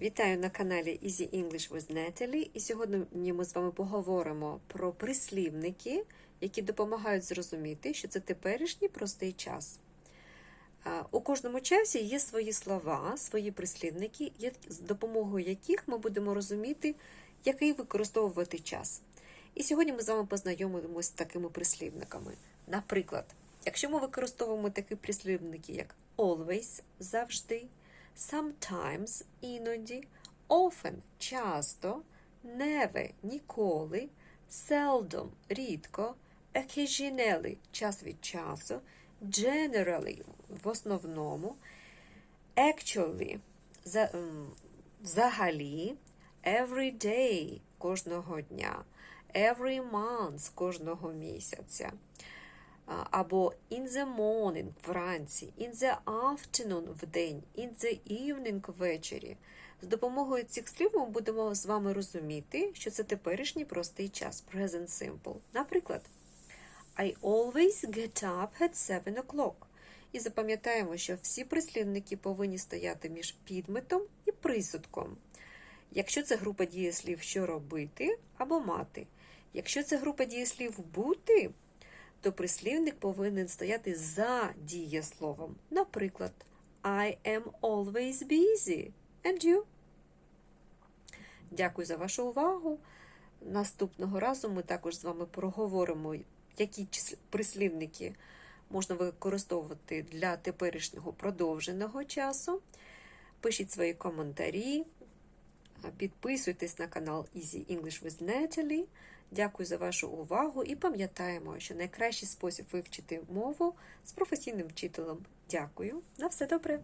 Вітаю на каналі Easy English with Natalie. І сьогодні ми з вами поговоримо про прислівники, які допомагають зрозуміти, що це теперішній простий час. У кожному часі є свої слова, свої прислівники, з допомогою яких ми будемо розуміти, який використовувати час. І сьогодні ми з вами познайомимося з такими прислівниками. Наприклад, якщо ми використовуємо такі прислівники, як always завжди, sometimes іноді, often часто, never ніколи, seldom рідко, occasionally час від часу, generally в основному, actually за, взагалі, every day кожного дня, every month кожного місяця. Або in the morning вранці, in the afternoon вдень, in the evening ввечері. З допомогою цих слів ми будемо з вами розуміти, що це теперішній простий час, present simple. Наприклад, I always get up at 7 o'clock. І запам'ятаємо, що всі прислівники повинні стояти між підметом і присудком. Якщо це група дієслів що робити або мати. Якщо це група дієслів бути, то прислівник повинен стояти за дієсловом. Наприклад, I am always busy. And you? Дякую за вашу увагу. Наступного разу ми також з вами проговоримо, які прислівники можна використовувати для теперішнього продовженого часу. Пишіть свої коментарі, підписуйтесь на канал Easy English with Natalie. Дякую за вашу увагу і пам'ятаємо, що найкращий спосіб вивчити мову з професійним вчителем. Дякую. На все добре!